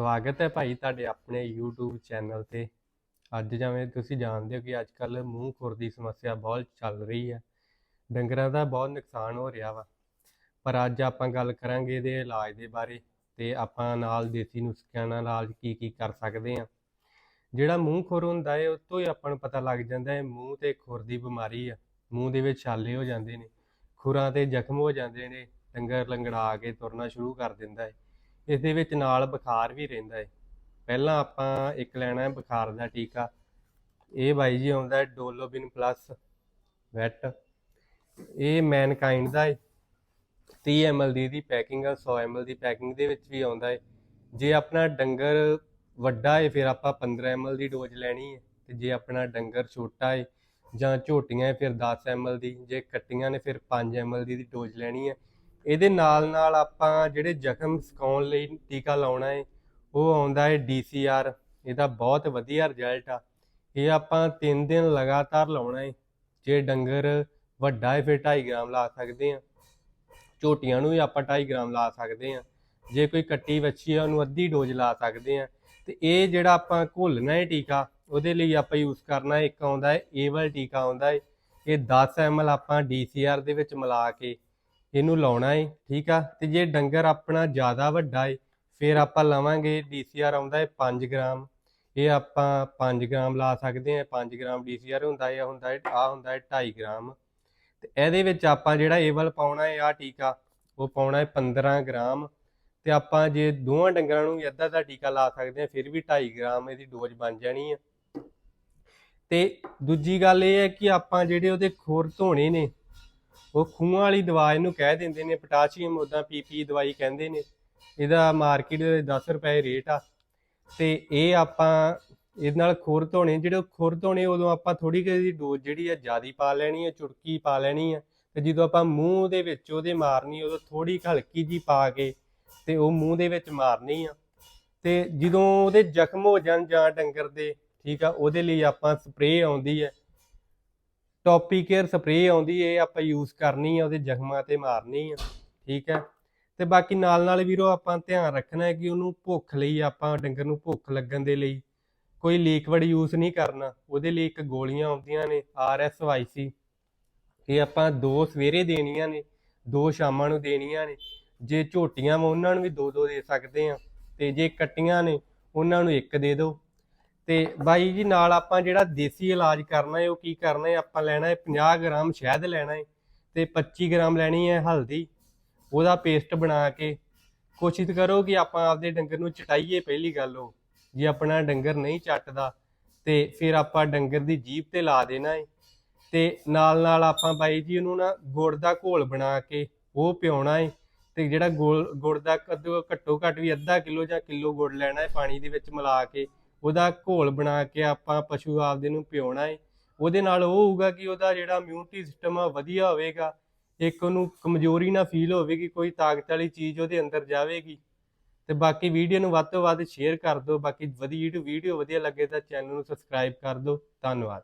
ਸਵਾਗਤ ਹੈ ਭਾਈ ਤੁਹਾਡੇ ਆਪਣੇ YouTube ਚੈਨਲ ਤੇ। ਅੱਜ ਜਿਵੇਂ ਤੁਸੀਂ ਜਾਣਦੇ ਹੋ ਕਿ ਅੱਜ ਕੱਲ ਮੂੰਹ ਖੁਰ ਦੀ ਸਮੱਸਿਆ ਬਹੁਤ ਚੱਲ ਰਹੀ ਹੈ। ਡੰਗਰਾਂ ਦਾ ਬਹੁਤ ਨੁਕਸਾਨ ਹੋ ਰਿਹਾ ਵਾ। ਪਰ ਅੱਜ ਆਪਾਂ ਗੱਲ ਕਰਾਂਗੇ ਇਹਦੇ ਇਲਾਜ ਦੇ ਬਾਰੇ ਤੇ ਆਪਾਂ ਨਾਲ ਦੇਸੀ ਨੁਸਖਿਆਂ ਨਾਲ ਇਲਾਜ ਕੀ ਕੀ ਕਰ ਸਕਦੇ ਆ ਜਿਹੜਾ ਮੂੰਹ ਖੁਰ ਹੁੰਦਾ ਹੈ ਉਹ ਤੋਂ ਹੀ ਆਪਾਂ ਨੂੰ ਪਤਾ ਲੱਗ ਜਾਂਦਾ ਹੈ, ਮੂੰਹ ਤੇ ਖੁਰ ਦੀ ਬਿਮਾਰੀ ਆ। ਮੂੰਹ ਦੇ ਵਿੱਚ ਛਾਲੇ ਹੋ ਜਾਂਦੇ ਨੇ, ਖੁਰਾਂ ਤੇ ਜ਼ਖਮ ਹੋ ਜਾਂਦੇ ਨੇ, ਡੰਗਰ ਲੰਗੜਾ ਕੇ ਤੁਰਨਾ ਸ਼ੁਰੂ ਕਰ ਦਿੰਦਾ ਹੈ। ਇਸ ਦੇ ਵਿੱਚ ਨਾਲ ਬੁਖਾਰ ਵੀ ਰਹਿੰਦਾ ਹੈ ਪਹਿਲਾਂ ਆਪਾਂ ਇੱਕ ਲੈਣਾ ਹੈ ਬੁਖਾਰ ਦਾ ਟੀਕਾ। ਇਹ ਬਾਈ ਜੀ ਆਉਂਦਾ ਹੈ ਡੋਲੋਬਿਨ ਪਲੱਸ ਵੈਟ। ਇਹ ਮੈਨਕਾਈਂਡ ਦਾ ਹੈ 30 ml ਦੀ ਦੀ ਪੈਕਿੰਗ ਆ 100 ml ਦੀ ਪੈਕਿੰਗ ਦੇ ਵਿੱਚ ਵੀ ਆਉਂਦਾ ਹੈ ਜੇ ਆਪਣਾ ਡੰਗਰ ਵੱਡਾ ਹੈ ਫਿਰ ਆਪਾਂ 15 ml ਦੀ ਡੋਜ਼ ਲੈਣੀ ਹੈ ਤੇ ਜੇ ਆਪਣਾ ਡੰਗਰ ਛੋਟਾ ਹੈ ਜਾਂ ਝੋਟੀਆਂ ਹੈ ਫਿਰ 10 ml ਦੀ। ਜੇ ਕੱਟੀਆਂ ਨੇ, ਫਿਰ 5 ml ਦੀ ਦੀ ਡੋਜ਼ ਲੈਣੀ ਹੈ ਇਹਦੇ ਨਾਲ ਨਾਲ ਆਪਾਂ ਜਿਹੜੇ ਜ਼ਖਮ ਸੁਕਾਉਣ ਲਈ ਟੀਕਾ ਲਾਉਣਾ ਹੈ ਉਹ ਆਉਂਦਾ ਹੈ DCR ਇਹਦਾ ਬਹੁਤ ਵਧੀਆ ਰਿਜ਼ਲਟ ਆ। ਇਹ ਆਪਾਂ 3 ਦਿਨ ਲਗਾਤਾਰ ਲਾਉਣਾ ਹੈ ਜੇ ਡੰਗਰ ਵੱਡਾ ਹੈ ਫਿਰ 2.5 ਗ੍ਰਾਮ ਲਾ ਸਕਦੇ ਆ। ਝੋਟੀਆਂ ਨੂੰ ਵੀ ਆਪਾਂ 2.5 ਗ੍ਰਾਮ ਲਾ ਸਕਦੇ ਆ। ਜੇ ਕੋਈ ਕੱਟੀ ਵੱਛੀ ਆ, ਉਹਨੂੰ ਅੱਧੀ ਡੋਜ਼ ਲਾ ਸਕਦੇ ਆ। ਤੇ ਇਹ ਜਿਹੜਾ ਆਪਾਂ ਘੋਲਣਾ ਹੈ ਟੀਕਾ, ਉਹਦੇ ਲਈ ਆਪਾਂ ਯੂਜ਼ ਕਰਨਾ ਇੱਕ ਆਉਂਦਾ ਹੈ ਏਵਲ ਟੀਕਾ ਆਉਂਦਾ ਹੈ ਇਹ 10 ml ਆਪਾਂ DCR ਦੇ ਵਿੱਚ ਮਿਲਾ ਕੇ ਇਹਨੂੰ ਲਾਉਣਾ ਏ, ਠੀਕ ਆ? ਤੇ ਜੇ ਡੰਗਰ ਆਪਣਾ ਜ਼ਿਆਦਾ ਵੱਡਾ ਹੈ ਫਿਰ ਆਪਾਂ ਲਵਾਂਗੇ DCR ਆਉਂਦਾ ਏ 5 ਗ੍ਰਾਮ। ਇਹ ਆਪਾਂ 5 ਗ੍ਰਾਮ ਲਾ ਸਕਦੇ ਹਾਂ 5 ਗ੍ਰਾਮ DCR ਹੁੰਦਾ ਹੈ ਹੁੰਦਾ ਏ ਆ ਹੁੰਦਾ ਹੈ 2.5 ਗ੍ਰਾਮ। ਤੇ ਇਹਦੇ ਵਿੱਚ ਆਪਾਂ ਜਿਹੜਾ ਏਵਲ ਪਾਉਣਾ ਏ ਆ ਟੀਕਾ, ਉਹ ਪਾਉਣਾ ਹੈ 15 ਗ੍ਰਾਮ। ਤੇ ਆਪਾਂ ਜੇ ਦੋਵਾਂ ਡੰਗਰਾਂ ਨੂੰ ਵੀ ਅੱਧਾ ਅੱਧਾ ਟੀਕਾ ਲਾ ਸਕਦੇ ਹਾਂ ਫਿਰ ਵੀ 2.5 ਗ੍ਰਾਮ ਇਹਦੀ ਡੋਜ਼ ਬਣ ਜਾਣੀ ਆ ਤੇ ਦੂਜੀ ਗੱਲ ਇਹ ਹੈ ਕਿ ਆਪਾਂ ਜਿਹੜੇ ਉਹਦੇ ਖੋਰ ਧੋਣੇ ਨੇ ਉਹ ਖੂਹਾਂ ਵਾਲੀ ਦਵਾ ਇਹਨੂੰ ਕਹਿ ਦਿੰਦੇ ਨੇ, ਪੋਟਾਸ਼ੀਅਮ ਉਦਾਂ ਪੀਪੀ ਦਵਾਈ ਕਹਿੰਦੇ ਨੇ। ਇਹਦਾ ਮਾਰਕੀਟ ਦੇ 10 ਰੁਪਏ ਰੇਟ ਆ। ਤੇ ਇਹ ਆਪਾਂ ਇਹਦੇ ਨਾਲ ਖੁਰ ਧੋਣੇ, ਜਿਹੜੇ ਖੁਰ ਧੋਣੇ ਉਦੋਂ ਆਪਾਂ ਥੋੜੀ ਜਿਹੀ ਦੀ ਡੋਜ਼ ਜਿਹੜੀ ਆ ਜਿਆਦੀ ਪਾ ਲੈਣੀ ਆ, ਚੁਟਕੀ ਪਾ ਲੈਣੀ ਆ। ਤੇ ਜਦੋਂ ਆਪਾਂ ਮੂੰਹ ਦੇ ਵਿੱਚ ਉਹਦੇ ਮਾਰਨੀ, ਉਦੋਂ ਥੋੜੀ ਹਲਕੀ ਜੀ ਪਾ ਕੇ ਤੇ ਉਹ ਮੂੰਹ ਦੇ ਵਿੱਚ ਮਾਰਨੀ ਆ। ਤੇ ਜਦੋਂ ਉਹਦੇ ਜ਼ਖਮ ਹੋ ਜਾਣ ਜਾਂ ਡੰਗਰ ਦੇ, ਠੀਕ ਆ, ਉਹਦੇ ਲਈ ਆਪਾਂ ਸਪਰੇਅ ਆਉਂਦੀ ਹੈ ਟੌਪੀ ਕੇਅਰ ਸਪਰੇਅ ਆਉਂਦੀ ਹੈ ਇਹ ਆਪਾਂ ਯੂਜ਼ ਕਰਨੀ ਆ, ਉਹਦੇ ਜ਼ਖਮਾਂ ਤੇ ਮਾਰਨੀ ਆ, ਠੀਕ ਹੈ? ਤੇ ਬਾਕੀ ਨਾਲ ਨਾਲ ਵੀਰੋ ਆਪਾਂ ਧਿਆਨ ਰੱਖਣਾ ਹੈ ਕਿ ਉਹਨੂੰ ਭੁੱਖ ਲਈ, ਆਪਾਂ ਡੰਗਰ ਨੂੰ ਭੁੱਖ ਲੱਗਣ ਦੇ ਲਈ ਕੋਈ ਲਿਕਵਿਡ ਯੂਜ਼ ਨਹੀਂ ਕਰਨਾ। ਉਹਦੇ ਲਈ ਇੱਕ ਗੋਲੀਆਂ ਆਉਂਦੀਆਂ ਨੇ ਆਰਐਸਵਾਈਸੀ ਇਹ ਆਪਾਂ ਦੋ ਸਵੇਰੇ ਦੇਣੀਆਂ ਨੇ, ਦੋ ਸ਼ਾਮਾਂ ਨੂੰ ਦੇਣੀਆਂ ਨੇ। ਜੇ ਝੋਟੀਆਂ ਵਾ, ਉਹਨਾਂ ਨੂੰ ਵੀ ਦੋ ਦੋ ਦੇ ਸਕਦੇ ਆ। ਤੇ ਜੇ ਕੱਟੀਆਂ ਨੇ, ਉਹਨਾਂ ਨੂੰ ਇੱਕ ਦੇ ਦਿਓ। ਤੇ ਬਾਈ ਜੀ ਨਾਲ ਆਪਾਂ ਜਿਹੜਾ ਦੇਸੀ ਇਲਾਜ ਕਰਨਾ ਹੈ, ਉਹ ਕੀ ਕਰਨਾ ਹੈ? ਆਪਾਂ ਲੈਣਾ ਹੈ 50 ਗ੍ਰਾਮ ਸ਼ਹਿਦ ਲੈਣਾ ਹੈ ਤੇ 25 ਗ੍ਰਾਮ ਲੈਣੀ ਹੈ ਹਲਦੀ। ਉਹਦਾ ਪੇਸਟ ਬਣਾ ਕੇ ਕੋਸ਼ਿਸ਼ ਕਰੋ ਕਿ ਆਪਾਂ ਆਪਦੇ ਡੰਗਰ ਨੂੰ ਚਟਾਈਏ ਪਹਿਲੀ ਗੱਲ ਉਹ। ਜੇ ਆਪਣਾ ਡੰਗਰ ਨਹੀਂ ਚੱਟਦਾ ਤੇ ਫਿਰ ਆਪਾਂ ਡੰਗਰ ਦੀ ਜੀਭ ਤੇ ਲਾ ਦੇਣਾ ਹੈ। ਤੇ ਨਾਲ ਨਾਲ ਆਪਾਂ ਬਾਈ ਜੀ ਉਹਨੂੰ ਨਾ ਗੁੜ ਦਾ ਘੋਲ ਬਣਾ ਕੇ ਉਹ ਪਿਉਣਾ ਹੈ ਤੇ ਜਿਹੜਾ ਗੁੜ ਗੁੜ ਦਾ ਕਦੋਂ ਘੱਟੋ ਘੱਟ ਵੀ ਅੱਧਾ ਕਿਲੋ ਜਾਂ ਕਿਲੋ ਗੁੜ ਲੈਣਾ ਹੈ ਪਾਣੀ ਦੇ ਵਿੱਚ ਮਿਲਾ ਕੇ ਉਹਦਾ ਘੋਲ ਬਣਾ ਕੇ ਆਪਾਂ ਪਸ਼ੂ ਆਪਦੇ ਨੂੰ ਪਿਉਣਾ ਹੈ ਉਹਦੇ ਨਾਲ ਉਹ ਹੋਊਗਾ ਕਿ ਉਹਦਾ ਜਿਹੜਾ ਇਮਿਊਨਿਟੀ ਸਿਸਟਮ ਆ, ਵਧੀਆ ਹੋਵੇਗਾ। ਇੱਕ ਉਹਨੂੰ ਕਮਜ਼ੋਰੀ ਨਾ ਫੀਲ ਹੋਵੇਗੀ ਕੋਈ ਤਾਕਤ ਵਾਲੀ ਚੀਜ਼ ਉਹਦੇ ਅੰਦਰ ਜਾਵੇਗੀ। ਤੇ ਬਾਕੀ ਵੀਡੀਓ ਨੂੰ ਵੱਧ ਤੋਂ ਵੱਧ ਸ਼ੇਅਰ ਕਰ ਦਿਓ। ਬਾਕੀ ਵਧੀਆ ਵੀਡੀਓ ਵਧੀਆ ਲੱਗੇ ਤਾਂ ਚੈਨਲ ਨੂੰ ਸਬਸਕ੍ਰਾਈਬ ਕਰ ਦਿਓ। ਧੰਨਵਾਦ।